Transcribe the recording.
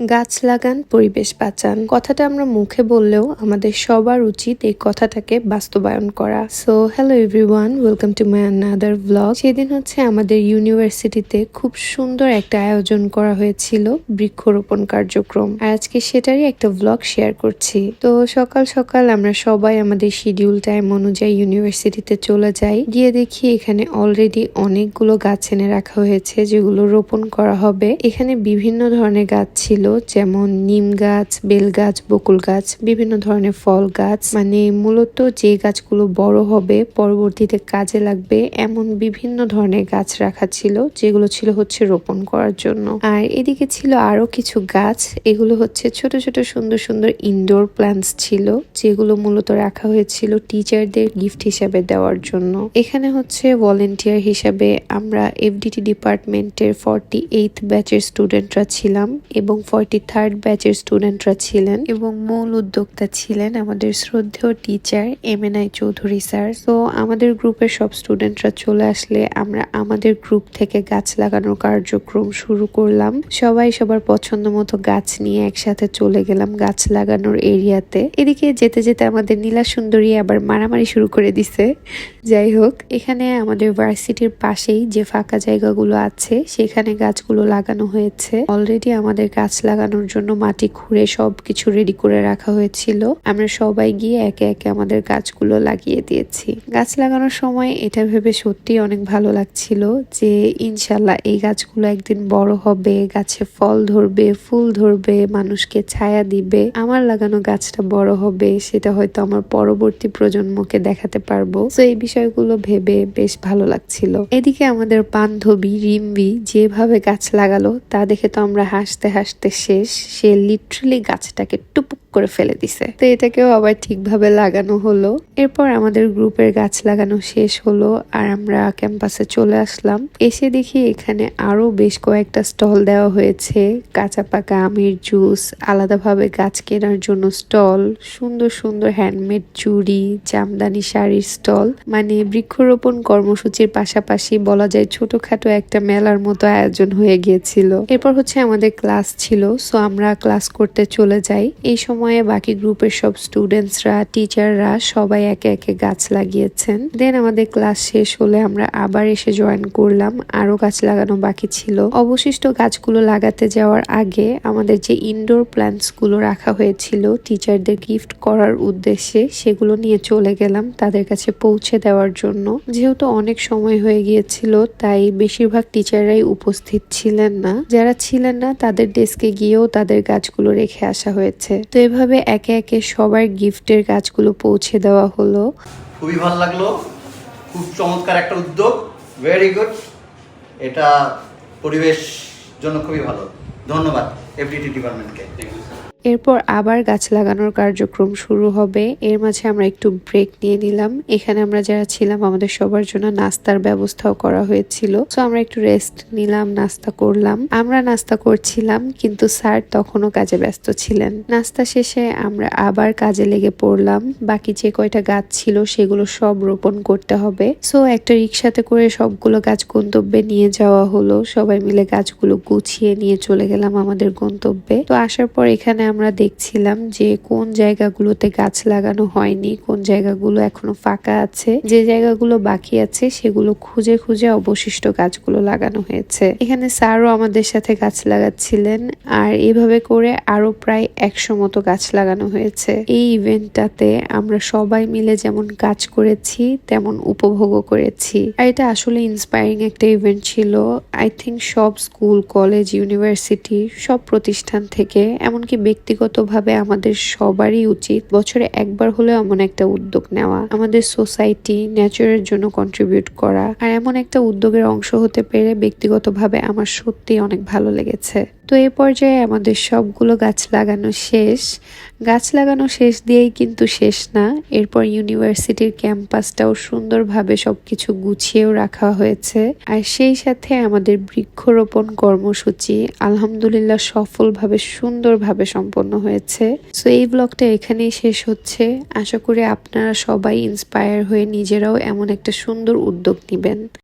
গাছ লাগান, পরিবেশ বাঁচান। কথাটা আমরা মুখে বললেও আমাদের সবার উচিত এই কথাটাকে বাস্তবায়ন করা। So hello everyone welcome to my another blog সেদিন হচ্ছে আমাদের ইউনিভার্সিটিতে খুব সুন্দর একটা আয়োজন করা হয়েছিল, বৃক্ষরোপণ কার্যক্রম। আর আজকে সেটারই একটা ব্লগ শেয়ার করছি। তো সকাল সকাল আমরা সবাই আমাদের শিডিউল টাইম অনুযায়ী ইউনিভার্সিটিতে চলে যাই। গিয়ে দেখি এখানে অলরেডি অনেকগুলো গাছ এনে রাখা হয়েছে, যেগুলো রোপণ করা হবে। এখানে বিভিন্ন ধরনের গাছ ছিল যেমন নিম গাছ, বেল গাছ, বকুল গাছ, বিভিন্ন ধরনের ফল গাছ। মানে মূলত যে গাছগুলো বড় হবে, পরবর্তীতে কাজে লাগবে এমন বিভিন্ন ধরনের গাছ রাখা ছিল, যেগুলো ছিল হচ্ছে রোপণ করার জন্য। আর এদিকে ছিল আরও কিছু গাছ, এগুলো হচ্ছে ছোট ছোট, সুন্দর সুন্দর ইনডোর প্ল্যান্টস ছিল, যেগুলো মূলত রাখা হয়েছিল টিচারদের গিফট হিসাবে দেওয়ার জন্য। এখানে হচ্ছে ভলেন্টিয়ার হিসাবে আমরা এফডিটি ডিপার্টমেন্টের ফর্টি এইথ ব্যাচের স্টুডেন্টরা ছিলাম এবং ফর্টি থার্ড ব্যাচের স্টুডেন্টরা ছিলেন এবং মূল উদ্যোক্তা ছিলেন আমাদের শ্রদ্ধেয় teacher M N I Chowdhury sir তো আমাদের গ্রুপের সব স্টুডেন্টরা চলে আসলে আমরা আমাদের গ্রুপ থেকে গাছ লাগানোর কার্যক্রম শুরু করলাম। সবাই সবার পছন্দ মতো গাছ নিয়ে একসাথে চলে গেলাম গাছ লাগানোর এরিয়াতে এদিকে যেতে যেতে আমাদের নীলা সুন্দরী আবার মারামারি শুরু করে দিছে। যাই হোক, এখানে আমাদের ভার্সিটির পাশেই যে ফাঁকা জায়গাগুলো আছে, সেখানে গাছগুলো লাগানো হয়েছে। অলরেডি আমাদের গাছ লাগানোর জন্য মাটি খুঁড়ে সবকিছু রেডি করে রাখা হয়েছিল। আমরা সবাই গিয়ে একে একে আমাদের গাছগুলো লাগিয়ে দিয়েছি। গাছ লাগানোর সময় এটা ভেবে সত্যি অনেক ভালো লাগছিল যে ইনশাল্লাহ এই গাছগুলো একদিন বড় হবে, গাছে ফল ধরবে, ফুল ধরবে, মানুষকে ছায়া দিবে। আমার লাগানো গাছটা বড় হবে, সেটা হয়তো আমার পরবর্তী প্রজন্মকে দেখাতে পারব। তো এই বিষয়গুলো ভেবে বেশ ভালো লাগছিল। এদিকে আমাদের বান্ধবী রিম্বি যেভাবে গাছ লাগালো, তা দেখে তো আমরা হাসতে হাসতে শেষ সে লিটারেলি গাছটাকে টুপুক করে ফেলে দিছে। তো এটাকেও আবার ঠিকভাবে লাগানো হলো। এরপর আমাদের গ্রুপের গাছ লাগানো শেষ হলো আর আমরা ক্যাম্পাসে চলে আসলাম। এসে দেখি এখানে আরও বেশ কয়েকটা স্টল দেওয়া হয়েছে। কাঁচা পাকা আমের জুস, আলাদাভাবে গাছ কেনার জন্য স্টল, সুন্দর সুন্দর হ্যান্ডমেড চুড়ি, জামদানি শাড়ির স্টল। মানে বৃক্ষরোপণ কর্মসূচির পাশাপাশি বলা যায় ছোটখাটো একটা মেলার মতো আয়োজন হয়ে গিয়েছিল। এরপর হচ্ছে আমাদের ক্লাস ছিল, সো আমরা ক্লাস করতে চলে যাই। এই সময়ে বাকি গ্রুপের সব স্টুডেন্টসরা টিচাররা সবাই একে একে গাছ লাগিয়েছেন। দেন আমাদের ক্লাস শেষ হলে আমরা আবার এসে জয়েন করলাম। আরও গাছ লাগানো বাকি ছিল। অবশিষ্ট গাছগুলো লাগাতে যাওয়ার আগে আমাদের যে ইনডোর প্ল্যান্টসগুলো রাখা হয়েছিল টিচারদের গিফট করার উদ্দেশ্যে সেগুলো নিয়ে চলে গেলাম তাদের কাছে পৌঁছে দেওয়ার জন্য। যেহেতু অনেক সময় হয়ে গিয়েছিল, তাই বেশিরভাগ টিচাররাই উপস্থিত ছিলেন না। যারা ছিলেন না, তাদের ডেস্কে গিয়েও তাদের গাছগুলো রেখে আসা হয়েছে। তো এভাবে একে একে সবার গিফটের কাজগুলো পৌঁছে দেওয়া হলো? খুবই ভালো লাগল। খুব চমৎকার একটা উদ্যোগ। ভেরি গুড এটা পরিবেশ জন্য খুবই ভালো। ধন্যবাদ এফডিটি ডিপার্টমেন্টকে এরপর আবার গাছ লাগানোর কার্যক্রম শুরু হবে। এর মাঝে আমরা একটু ব্রেক নিয়ে নিলাম। এখানে আমরা যারা ছিলাম, আমাদের সবার জন্য নাস্তার ব্যবস্থাও করা হয়েছিল। তো আমরা একটু রেস্ট নিলাম, নাস্তা করলাম। আমরা নাস্তা করছিলাম, কিন্তু স্যার তখনও কাজে ব্যস্ত ছিলেন। নাস্তা শেষে আমরা আবার কাজে লেগে পড়লাম। বাকি যে কয়টা গাছ ছিল, সেগুলো সব রোপণ করতে হবে। সো একটা রিক্সাতে করে সবগুলো গাছ গন্তব্যে নিয়ে যাওয়া হলো। সবাই মিলে গাছগুলো গুছিয়ে নিয়ে চলে গেলাম আমাদের গন্তব্যে। তো, আসার পর এখানে আমরা দেখছিলাম যে কোন জায়গাগুলোতে গাছ লাগানো হয়নি, কোন জায়গাগুলো এখনও ফাঁকা আছে, যে জায়গাগুলো বাকি আছে সেগুলো খুঁজে খুঁজে অবশিষ্ট গাছগুলো লাগানো হয়েছে। এখানে স্যারও আমাদের সাথে গাছ লাগাচ্ছিলেন আর এভাবে করে আরও প্রায় একশো মতো গাছ লাগানো হয়েছে। এই ইভেন্টটাতে আমরা সবাই মিলে যেমন কাজ করেছি, তেমন উপভোগও করেছি। আর এটা আসলে ইন্সপায়ারিং একটা ইভেন্ট ছিল। আই থিঙ্ক সব স্কুল, কলেজ ইউনিভার্সিটি সব প্রতিষ্ঠান থেকে, এমনকি ব্যক্তিগতভাবে আমাদের সবারই উচিত বছরে একবার হলেও এমন একটা উদ্যোগ নেওয়া, আমাদের সোসাইটি নেচারের জন্য কন্ট্রিবিউট করা। আর এমন একটা উদ্যোগের অংশ হতে পেরে ব্যক্তিগতভাবে আমার সত্যি অনেক ভালো লেগেছে। তো এ পর্যায়ে আমাদের সবগুলো গাছ লাগানো শেষ। গাছ লাগানো শেষ দিয়েই কিন্তু শেষ না। এরপর ইউনিভার্সিটির ক্যাম্পাসটাও সুন্দরভাবে সবকিছু গুছিয়েও রাখা হয়েছে। আর সেই সাথে আমাদের বৃক্ষরোপণ কর্মসূচি আলহামদুলিল্লাহ সফলভাবে, সুন্দরভাবে সম্পন্ন হয়েছে। সো এই ব্লগটা এখানেই শেষ হচ্ছে। আশা করি আপনারা সবাই ইন্সপায়ার হয়ে নিজেরাও এমন একটা সুন্দর উদ্যোগ নেবেন।